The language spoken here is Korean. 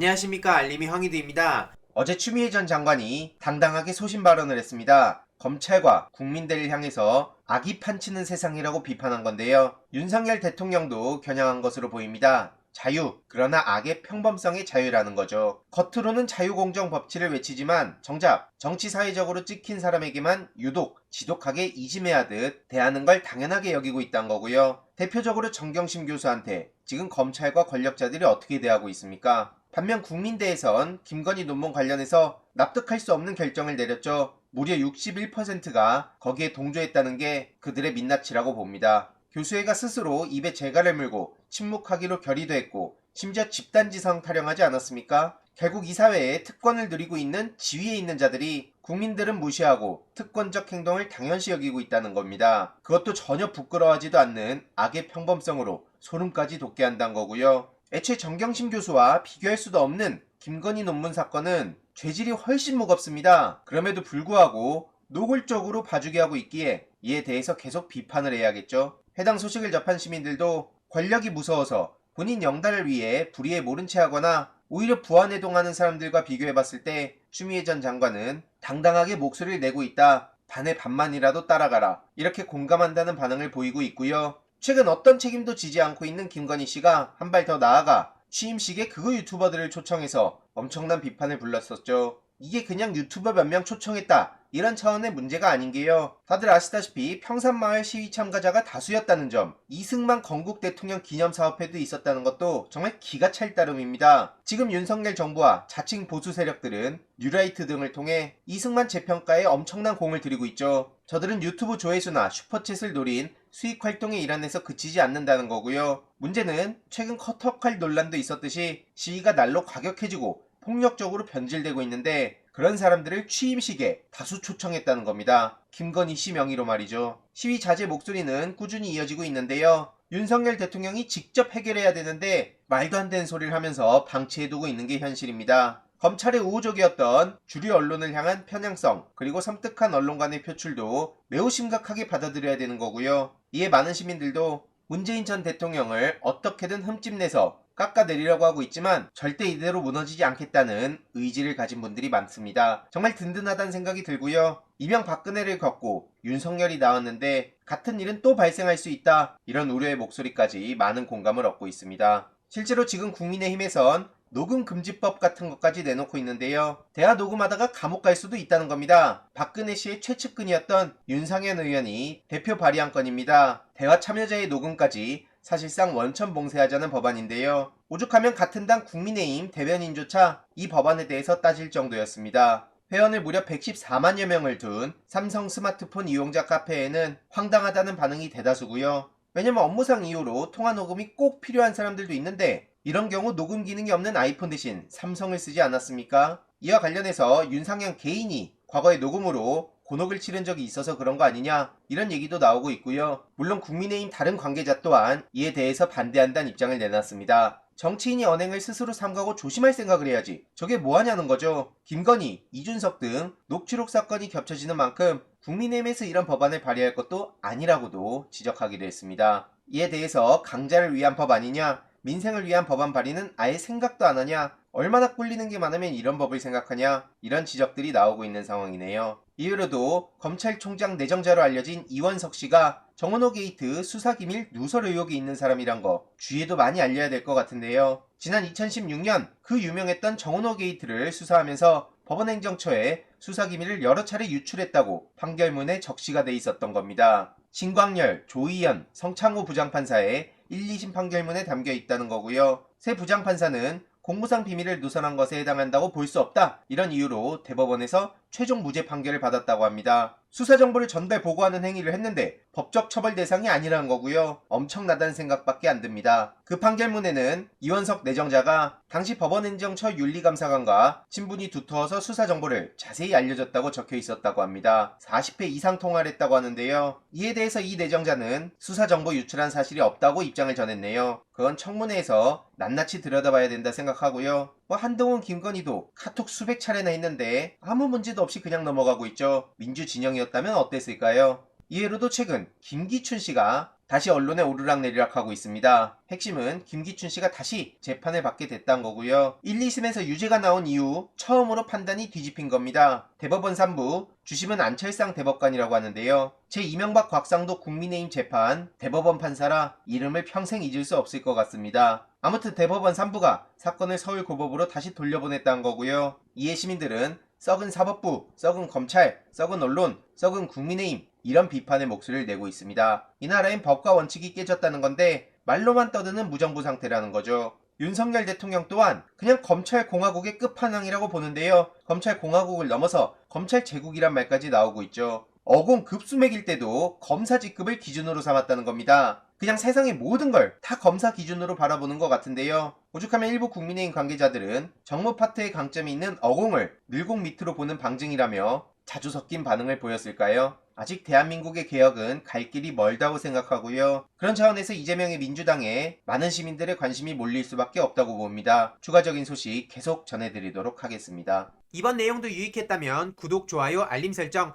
안녕하십니까 알림이 황희두입니다. 어제 추미애 전 장관이 당당하게 소신 발언을 했습니다. 검찰과 국민들을 향해서 악이 판치는 세상이라고 비판한 건데요. 윤석열 대통령도 겨냥한 것으로 보입니다. 자유, 그러나 악의 평범성의 자유라는 거죠. 겉으로는 자유공정 법치를 외치지만 정작 정치 사회적으로 찍힌 사람에게만 유독 지독하게 이심해하듯 대하는 걸 당연하게 여기고 있다는 거고요. 대표적으로 정경심 교수한테 지금 검찰과 권력자들이 어떻게 대하고 있습니까? 반면 국민대에선 김건희 논문 관련해서 납득할 수 없는 결정을 내렸죠. 무려 61%가 거기에 동조했다는 게 그들의 민낯이라고 봅니다. 교수회가 스스로 입에 재갈을 물고 침묵하기로 결의도 했고 심지어 집단지성 타령하지 않았습니까? 결국 이 사회에 특권을 누리고 있는 지위에 있는 자들이 국민들은 무시하고 특권적 행동을 당연시 여기고 있다는 겁니다. 그것도 전혀 부끄러워하지도 않는 악의 평범성으로 소름까지 돋게 한다는 거고요. 애초에 정경심 교수와 비교할 수도 없는 김건희 논문 사건은 죄질이 훨씬 무겁습니다. 그럼에도 불구하고 노골적으로 봐주게 하고 있기에 이에 대해서 계속 비판을 해야겠죠. 해당 소식을 접한 시민들도 권력이 무서워서 본인 영달을 위해 불의에 모른 채 하거나 오히려 부안해동하는 사람들과 비교해봤을 때 추미애 전 장관은 당당하게 목소리를 내고 있다. 반의 반만이라도 따라가라. 이렇게 공감한다는 반응을 보이고 있고요. 최근 어떤 책임도 지지 않고 있는 김건희 씨가 한 발 더 나아가 취임식에 그거 유튜버들을 초청해서 엄청난 비판을 불렀었죠. 이게 그냥 유튜버 몇 명 초청했다. 이런 차원의 문제가 아닌 게요. 다들 아시다시피 평산마을 시위 참가자가 다수였다는 점, 이승만 건국 대통령 기념사업회도 있었다는 것도 정말 기가 찰 따름입니다. 지금 윤석열 정부와 자칭 보수 세력들은 뉴라이트 등을 통해 이승만 재평가에 엄청난 공을 들이고 있죠. 저들은 유튜브 조회수나 슈퍼챗을 노린 수익 활동에 일환에서 그치지 않는다는 거고요. 문제는 최근 커터칼 논란도 있었듯이 시위가 날로 과격해지고 폭력적으로 변질되고 있는데 그런 사람들을 취임식에 다수 초청했다는 겁니다. 김건희 씨 명의로 말이죠. 시위 자제 목소리는 꾸준히 이어지고 있는데요. 윤석열 대통령이 직접 해결해야 되는데 말도 안 되는 소리를 하면서 방치해두고 있는 게 현실입니다. 검찰의 우호적이었던 주류 언론을 향한 편향성 그리고 섬뜩한 언론관의 표출도 매우 심각하게 받아들여야 되는 거고요. 이에 많은 시민들도 문재인 전 대통령을 어떻게든 흠집내서 깎아내리려고 하고 있지만 절대 이대로 무너지지 않겠다는 의지를 가진 분들이 많습니다. 정말 든든하다는 생각이 들고요. 이명 박근혜를 겪고 윤석열이 나왔는데 같은 일은 또 발생할 수 있다. 이런 우려의 목소리까지 많은 공감을 얻고 있습니다. 실제로 지금 국민의힘에선 녹음 금지법 같은 것까지 내놓고 있는데요. 대화 녹음하다가 감옥 갈 수도 있다는 겁니다. 박근혜 씨의 최측근이었던 윤상현 의원이 대표 발의한 건입니다. 대화 참여자의 녹음까지 사실상 원천 봉쇄하자는 법안인데요. 오죽하면 같은 당 국민의힘 대변인조차 이 법안에 대해서 따질 정도였습니다. 회원을 무려 114만여 명을 둔 삼성 스마트폰 이용자 카페에는 황당하다는 반응이 대다수고요. 왜냐면 업무상 이유로 통화 녹음이 꼭 필요한 사람들도 있는데 이런 경우 녹음 기능이 없는 아이폰 대신 삼성을 쓰지 않았습니까? 이와 관련해서 윤상현 개인이 과거에 녹음으로 곤혹을 치른 적이 있어서 그런 거 아니냐 이런 얘기도 나오고 있고요. 물론 국민의힘 다른 관계자 또한 이에 대해서 반대한다는 입장을 내놨습니다. 정치인이 언행을 스스로 삼가고 조심할 생각을 해야지. 저게 뭐 하냐는 거죠. 김건희, 이준석 등 녹취록 사건이 겹쳐지는 만큼 국민의힘에서 이런 법안을 발의할 것도 아니라고도 지적하기도 했습니다. 이에 대해서 강자를 위한 법 아니냐, 민생을 위한 법안 발의는 아예 생각도 안 하냐, 얼마나 꿀리는 게 많으면 이런 법을 생각하냐, 이런 지적들이 나오고 있는 상황이네요. 이후로도 검찰총장 내정자로 알려진 이원석 씨가 정원호 게이트 수사기밀 누설 의혹이 있는 사람이란 거 주위에도 많이 알려야 될 것 같은데요. 지난 2016년 그 유명했던 정원호 게이트를 수사하면서 법원행정처에 수사기밀을 여러 차례 유출했다고 판결문에 적시가 돼 있었던 겁니다. 신광열, 조희연, 성창호 부장판사의 1, 2심 판결문에 담겨 있다는 거고요. 새 부장판사는 공무상 비밀을 누설한 것에 해당한다고 볼 수 없다. 이런 이유로 대법원에서 최종 무죄 판결을 받았다고 합니다. 수사 정보를 전달 보고하는 행위를 했는데 법적 처벌 대상이 아니라는 거고요. 엄청나다는 생각밖에 안 듭니다. 그 판결문에는 이원석 내정자가 당시 법원행정처 윤리감사관과 친분이 두터워서 수사 정보를 자세히 알려줬다고 적혀 있었다고 합니다. 40회 이상 통화를 했다고 하는데요. 이에 대해서 이 내정자는 수사 정보 유출한 사실이 없다고 입장을 전했네요. 그건 청문회에서 낱낱이 들여다봐야 된다 생각하고요. 뭐 한동훈 김건희도 카톡 수백 차례나 했는데 아무 문제도 없이 그냥 넘어가고 있죠. 민주 진영이었다면 어땠을까요? 이해로도 최근 김기춘 씨가 다시 언론에 오르락내리락하고 있습니다. 핵심은 김기춘 씨가 다시 재판을 받게 됐다는 거고요. 1, 2심에서 유죄가 나온 이후 처음으로 판단이 뒤집힌 겁니다. 대법원 3부 주심은 안철상 대법관이라고 하는데요. 제 이명박 곽상도 국민의힘 재판 대법원 판사라 이름을 평생 잊을 수 없을 것 같습니다. 아무튼 대법원 3부가 사건을 서울고법으로 다시 돌려보냈다는 거고요. 이에 시민들은 썩은 사법부, 썩은 검찰, 썩은 언론, 썩은 국민의힘 이런 비판의 목소리를 내고 있습니다. 이 나라엔 법과 원칙이 깨졌다는 건데 말로만 떠드는 무정부 상태라는 거죠. 윤석열 대통령 또한 그냥 검찰 공화국의 끝판왕이라고 보는데요. 검찰 공화국을 넘어서 검찰 제국이란 말까지 나오고 있죠. 어공 급수맥일 때도 검사 직급을 기준으로 삼았다는 겁니다. 그냥 세상의 모든 걸 다 검사 기준으로 바라보는 것 같은데요. 오죽하면 일부 국민의힘 관계자들은 정무 파트의 강점이 있는 어공을 늘공 밑으로 보는 방증이라며 자주 섞인 반응을 보였을까요? 아직 대한민국의 개혁은 갈 길이 멀다고 생각하고요. 그런 차원에서 이재명의 민주당에 많은 시민들의 관심이 몰릴 수밖에 없다고 봅니다. 추가적인 소식 계속 전해드리도록 하겠습니다. 이번 내용도 유익했다면 구독, 좋아요, 알림 설정,